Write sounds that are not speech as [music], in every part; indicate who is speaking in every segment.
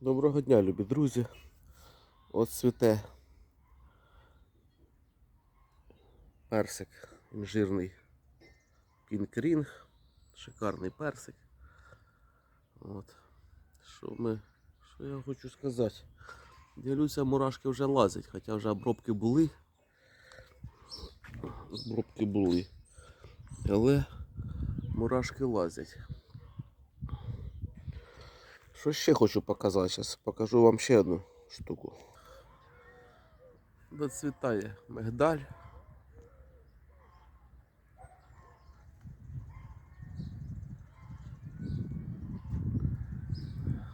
Speaker 1: Доброго дня, любі друзі. От цвіте персик інжирний кінкрінг. Шикарний персик. От. Що ми. Що я хочу сказати? Дивлюся, мурашки вже лазять, хоча вже обробки були. Обробки були. Але мурашки лазять. Що ще хочу показати? Зараз покажу вам ще одну штуку. Доцвітає мигдаль.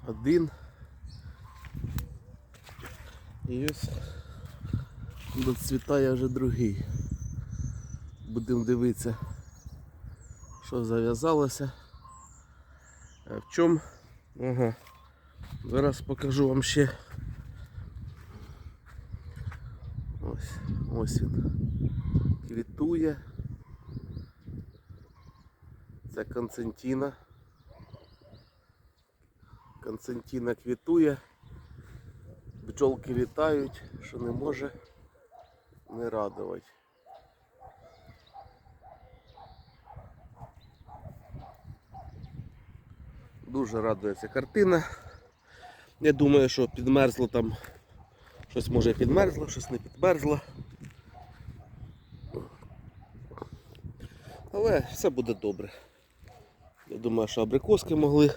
Speaker 1: Один. І ось доцвітає вже другий. Будемо дивитися, що зав'язалося. В чому Ага. Зараз покажу вам ще. Ось, ось він. Квітує. Це Константина. Константина квітує. Бджолки літають, що не може не радувати. Дуже радує ця картина. Я думаю, що підмерзло там. Щось може підмерзло, щось не підмерзло. Але все буде добре. Я думаю, що абрикоски могли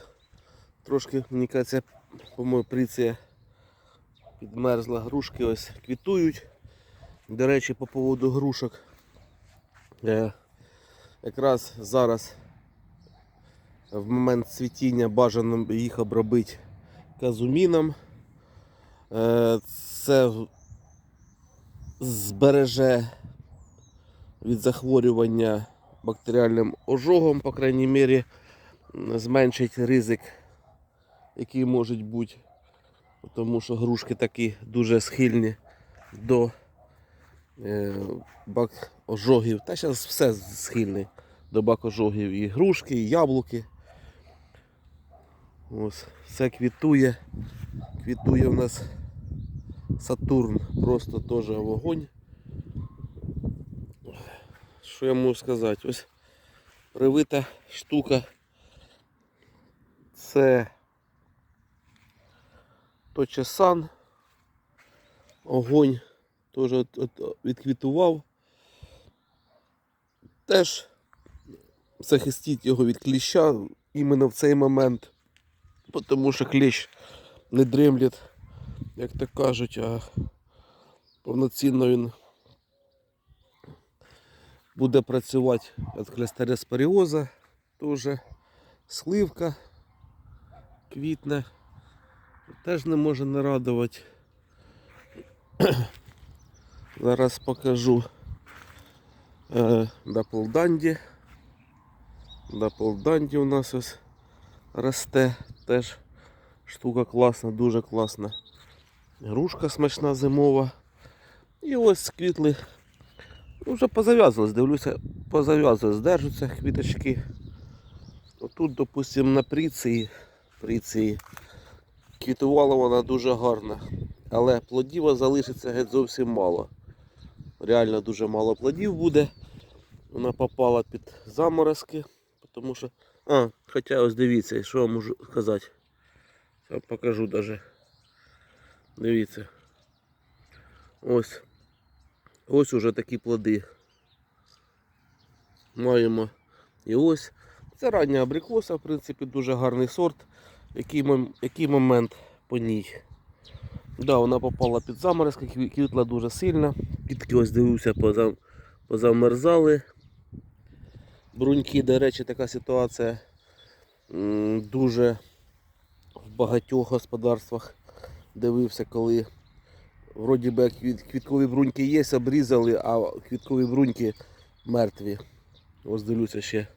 Speaker 1: трошки, мені кажеться, по-моєму, приція підмерзла. Грушки ось квітують. До речі, по поводу грушок. Е, якраз зараз в момент цвітіння бажано їх обробити казуміном. Е, Це збереже від захворювання бактеріальним ожогом, по крайній мірі, зменшить ризик, який може бути, тому що грушки такі дуже схильні до е, бак ожогів. Та зараз все схильне до бакожогів і грушки, і яблуки. Ось, все квітує. Квітує у нас Сатурн, просто теж вогонь. Що я можу сказати? Ось привита штука. Це точесан. Огонь теж відквітував. Теж захистіть його від кліща іменно в цей момент. Тому що кліщ не дремлять, як то кажуть, а повноцінно він буде працювати від хлестереспоріоза, теж сливка квітне, теж не може не радувати. [coughs] Зараз покажу е, Даплданді. Даплданді у нас ось росте. Теж штука класна, дуже класна. Грушка смачна зимова. І ось квітли. Ну, вже позав'язувались, дивлюся, позав'язувались, держаться квіточки. Отут, допустимо, на приції, приції квітувала вона дуже гарна. Але плодів залишиться геть зовсім мало. Реально дуже мало плодів буде. Вона попала під заморозки, тому що а, хоча ось дивіться, що я можу сказати. Я покажу даже. Дивіться. Ось. Ось уже такі плоди. Маємо. І ось. Це рання абрикоса, в принципі, дуже гарний сорт. Який, мом- який момент по ній? Да, вона попала під заморозки, квітла дуже сильно. Квітки ось дивився, позам, позамерзали. Бруньки, до речі, така ситуація дуже в багатьох господарствах дивився, коли вроді би квіткові бруньки є, обрізали, а квіткові бруньки мертві. Ось дивлюся ще.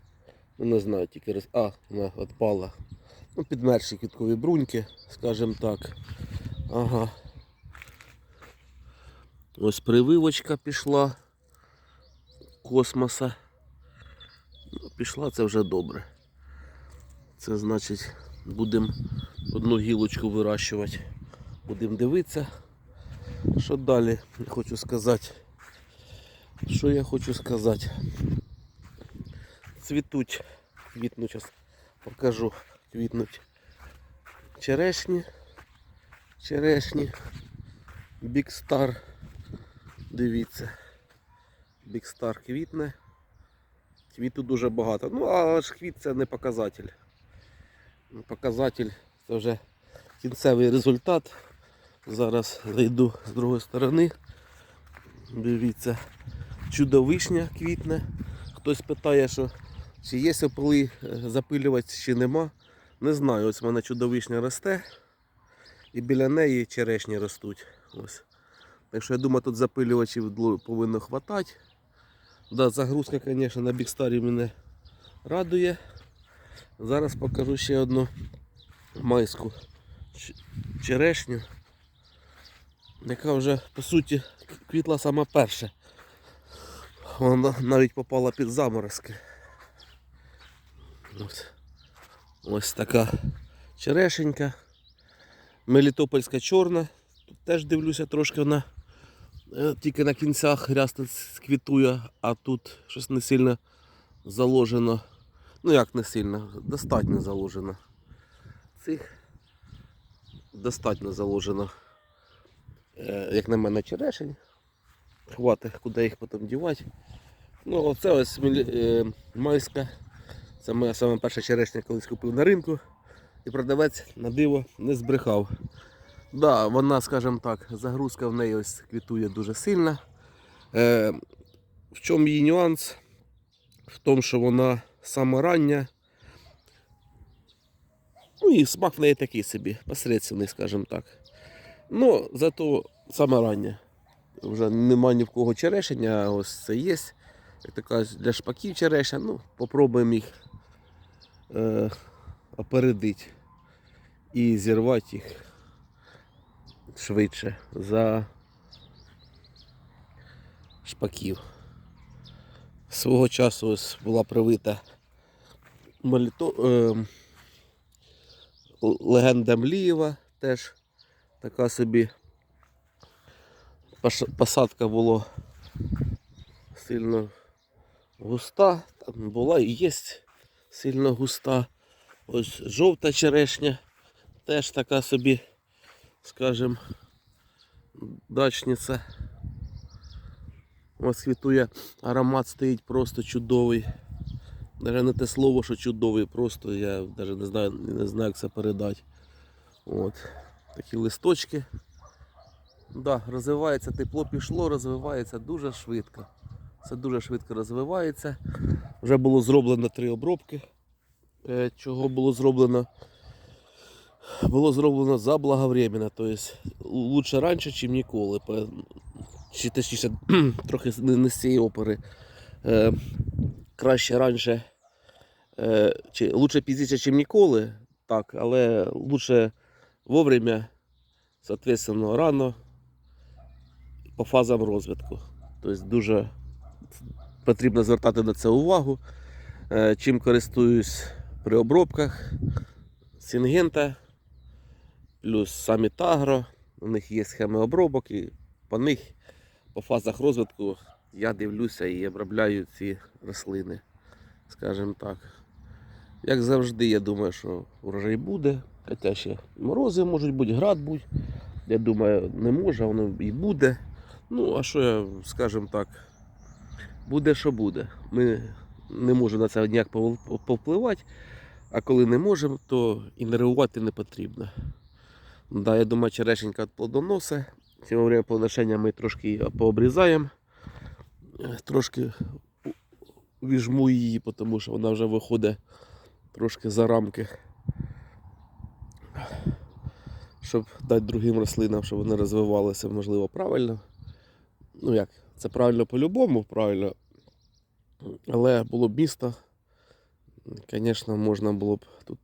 Speaker 1: Ну не знаю, тільки роз... А, вона відпала. Ну, підмерші квіткові бруньки, скажімо так. Ага. Ось прививочка пішла космоса. Пішла це вже добре. Це значить Будемо одну гілочку вирощувати. Будемо дивитися. Що далі хочу сказати? Що я хочу сказати? Цвітуть, квітнуть, зараз покажу, квітнуть черешні, черешні, Star, дивіться, Star квітне, квіту дуже багато, ну але ж квіт це не показатель. Показатель це вже кінцевий результат. Зараз зайду з другої сторони. Дивіться, чудовишня квітне. Хтось питає, що чи є опили запилювати, чи нема. Не знаю, ось в мене чудовишня росте. І біля неї черешні ростуть. Ось. Так що я думаю, тут запилювачів повинно хватати. Да, загрузка, звісно, на бікстарі мене радує. Зараз покажу ще одну майську черешню, яка вже по суті квітла сама перша. Вона навіть попала під заморозки. Ось, Ось така черешенька. Мелітопольська чорна. Тут теж дивлюся трошки вона тільки на кінцях рясно квітує, а тут щось не сильно заложено. Ну як не сильно, достатньо заложено. Цих достатньо заложено. Е, Як на мене, черешень. Хватить, куди їх потім дівати. Ну, оце ось е, майська. Це моя саме перша черешня, колись купив на ринку. І продавець на диво не збрехав. Да, вона, скажімо так, загрузка в неї ось квітує дуже сильно. Е, в чому її нюанс? В тому, що вона саме рання. Ну і смак в неї такий собі, посередственний, скажімо так. Ну, зато саме рання. Вже нема ні в кого черешення, а ось це є. Як кажуть, для шпаків черешня. Ну, попробуємо їх е, опередити і зірвати їх швидше за шпаків. Свого часу ось була привита моліто, е, легенда Млієва теж така собі посадка була сильно густа, там була і є сильно густа. Ось жовта черешня, теж така собі, скажімо, дачниця. Ось квітує, аромат стоїть просто чудовий. Навіть не те слово, що чудовий, просто я навіть не знаю, не знаю, як це передати. От. Такі листочки. Да, розвивається, тепло пішло, розвивається дуже швидко. Це дуже швидко розвивається. Вже було зроблено три обробки. Е, Чого було зроблено? Було зроблено заблаговременно, тобто лучше раніше, ніж ніколи. Чи точніше, [clears throat] трохи не, з цієї опери. Е, краще раніше, е, чи лучше пізніше, ніж ніколи, так, але лучше вовремя, соответственно, рано по фазам розвитку. Тобто дуже потрібно звертати на це увагу. Е, Чим користуюсь при обробках Сінгента, плюс самі Тагро. У них є схеми обробок, і по них, по фазах розвитку, я дивлюся і обробляю ці рослини. Скажімо так. Як завжди, я думаю, що урожай буде. Хоча ще морози можуть бути, град будь. Я думаю, не може, воно і буде. Ну, а що я, скажімо так, буде, що буде. Ми не можемо на це ніяк повпливати, а коли не можемо, то і нервувати не потрібно. Да, я думаю, черешенька плодоносе. Цього время плодоношення ми трошки пообрізаємо. Трошки віжму її, тому що вона вже виходить трошки за рамки. Щоб дати другим рослинам, щоб вони розвивалися, можливо, правильно. Ну як, це правильно по-любому, правильно. Але було б місто. Звісно, можна було б тут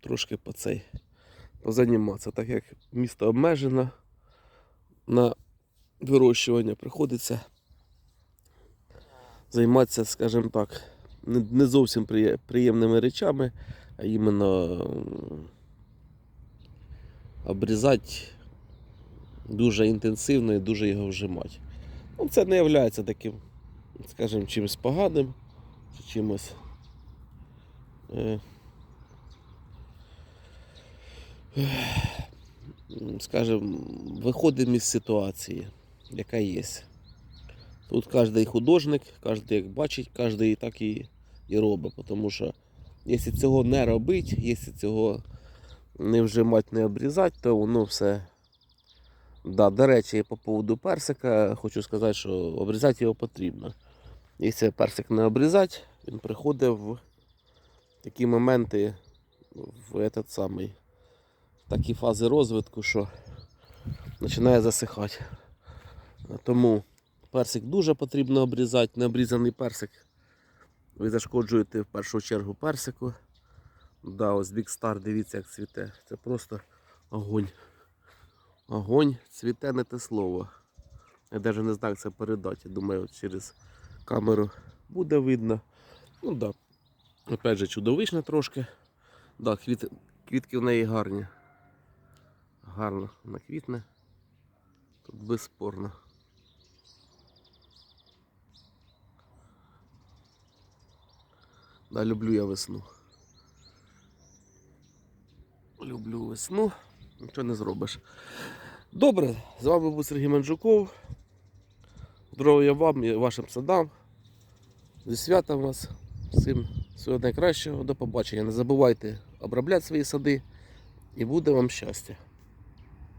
Speaker 1: трошки по цей позаніматися, так як місто обмежено на вирощування приходиться займатися, скажімо так, не, зовсім приємними речами, а іменно обрізати дуже інтенсивно і дуже його вжимати. Ну, це не є таким, скажімо, чимось поганим, чи чимось. Е, м, скажімо, виходимо із ситуації, яка є. Тут кожен художник, кожен як бачить, кожен так і, і робить. Тому що якщо цього не робити, якщо цього не вжимати, не обрізати, то воно все. Да, до речі, по поводу персика хочу сказати, що обрізати його потрібно. Якщо персик не обрізати, він приходить в такі моменти, в этот самий, такі фази розвитку, що починає засихати. Тому персик дуже потрібно обрізати. Необрізаний персик. Ви зашкоджуєте в першу чергу персику. Да, ось Big Star, дивіться, як цвіте. Це просто огонь. Огонь цвіте не те слово. Я навіть не знаю, як це передати. Думаю, через камеру буде видно. Ну. Да. Опять же, чудовищна трошки. Да, квіт, квітки в неї гарні. Гарно вона квітне. Тут безспорно. Да, люблю я весну. Люблю весну. Нічого не зробиш. Добре, з вами був Сергій Манджуков. Здоров'я вам і вашим садам. Зі святом вас. Всім всього найкращого. До побачення. Не забувайте обробляти свої сади і буде вам щастя.